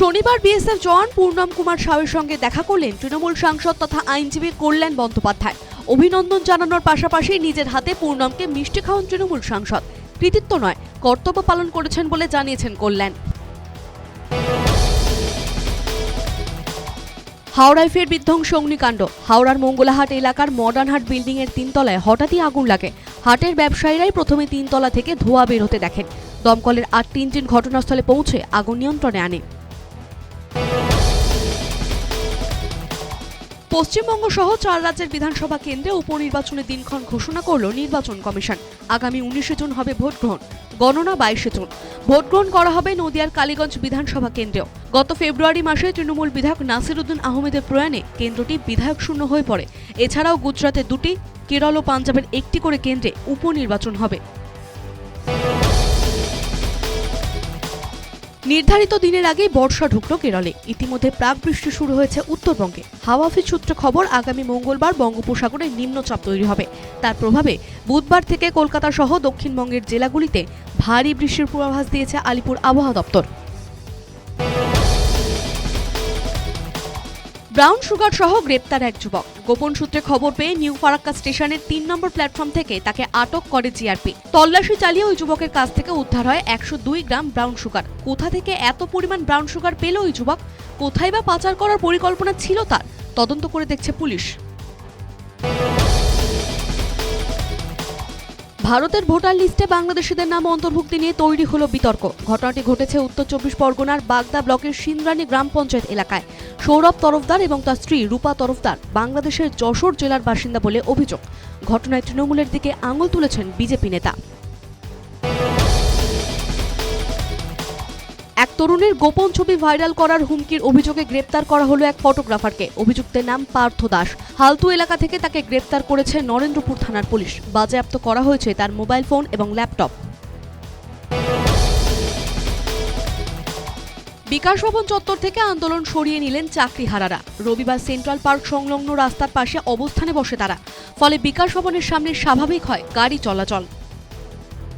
শনিবার বিএসএফ জওয়ান পূর্ণম কুমার সাউয়ের সঙ্গে দেখা করলেন তৃণমূল সাংসদ তথা আইনজীবী কল্যাণ বন্দ্যোপাধ্যায়। অভিনন্দন জানানোর পাশাপাশি নিজের হাতে পূর্ণমকে মিষ্টি খাওয়ান তৃণমূল সাংসদ। কৃতিত্ব নয়, কর্তব্য পালন করেছেন বলে জানিয়েছেন কল্যাণ। হাওড়ায় ফের বিধ্বংস অগ্নিকাণ্ড। হাওড়ার মঙ্গলাহাট এলাকার মডার্ন হাট বিল্ডিং এর তিনতলায় হঠাৎই আগুন লাগে। হাটের ব্যবসায়ীরাই প্রথমে তিনতলা থেকে ধোঁয়া বের হতে দেখেন। দমকলের আটটি ইঞ্জিন ঘটনাস্থলে পৌঁছে আগুন নিয়ন্ত্রণে আনে। পশ্চিমবঙ্গ সহ চার রাজ্যের বিধানসভা কেন্দ্রে উপনির্বাচনের দিনক্ষণ ঘোষণা করল নির্বাচন কমিশন। আগামী উনিশে জুন হবে ভোট গ্রহণ, গণনা বাইশে জুন। ভোট গ্রহণ করা হবে নদিয়ার কালীগঞ্জ বিধানসভা কেন্দ্রেও। গত ফেব্রুয়ারি মাসে তৃণমূল বিধায়ক নাসিরুদ্দিন আহমেদের প্রয়াণে কেন্দ্রটি বিধায়ক শূন্য হয়ে পড়ে। এছাড়াও গুজরাতে দুটি, কেরল ও পাঞ্জাবের একটি করে কেন্দ্রে উপনির্বাচন হবে। নির্ধারিত দিনের আগে বর্ষা ঢুকল কেরলে। ইতিমধ্যে প্রাক বৃষ্টি শুরু হয়েছে উত্তরবঙ্গে। হাওয়া অফিস সূত্রে খবর, আগামী মঙ্গলবার বঙ্গোপসাগরে নিম্নচাপ তৈরি হবে। তার প্রভাবে বুধবার থেকে কলকাতা সহ দক্ষিণবঙ্গের জেলাগুলিতে ভারী বৃষ্টির পূর্বাভাস দিয়েছে আলিপুর আবহাওয়া দপ্তর। ব্রাউন সুগার সহ গ্রেপ্তার এক যুবক। গোপন সূত্রে খবর পেয়ে নিউ ফারাক্কা স্টেশনের তিন নম্বর প্ল্যাটফর্ম থেকে তাকে আটক করে জিআরপি। তল্লাশি চালিয়ে ওই যুবকের কাছ থেকে উদ্ধার হয় একশো দুই গ্রাম ব্রাউন সুগার। কোথা থেকে এত পরিমাণ ব্রাউন সুগার পেল ওই যুবক? কোথায় বা পাচার করার পরিকল্পনা ছিল তার? তদন্ত করে দেখছে পুলিশ। ভারতের ভোটার লিস্টে বাংলাদেশিদের নাম অন্তর্ভুক্তি নিয়ে তৈরি হলো বিতর্ক। ঘটনাটি ঘটেছে উত্তর চব্বিশ পরগনার বাগদা ব্লকের সিন্দ্রানী গ্রাম পঞ্চায়েত এলাকায়। সৌরভ তরফদার এবং তার স্ত্রী রূপা তরফদার বাংলাদেশের যশোর জেলার বাসিন্দা বলে অভিযোগ। ঘটনায় তৃণমূলের দিকে আঙুল তুলেছেন বিজেপি নেতা। তরুণের গোপন ছবি ভাইরাল করার হুমকির অভিযোগে গ্রেপ্তার করা হলো এক ফটোগ্রাফারকে। অভিযুক্তের নাম পার্থ দাস। হালতু এলাকা থেকে তাকে গ্রেপ্তার করেছে নরেন্দ্রপুর থানার পুলিশ। বাজেয়াপ্ত করা হয়েছে তার মোবাইল ফোন এবং ল্যাপটপ। বিকাশ ভবন চত্বর থেকে আন্দোলন সরিয়ে নিলেন চাকরিহারারা। রবিবার সেন্ট্রাল পার্ক সংলগ্ন রাস্তার পাশে অবস্থানে বসে তারা। ফলে বিকাশ ভবনের সামনে স্বাভাবিক হয় গাড়ি চলাচল।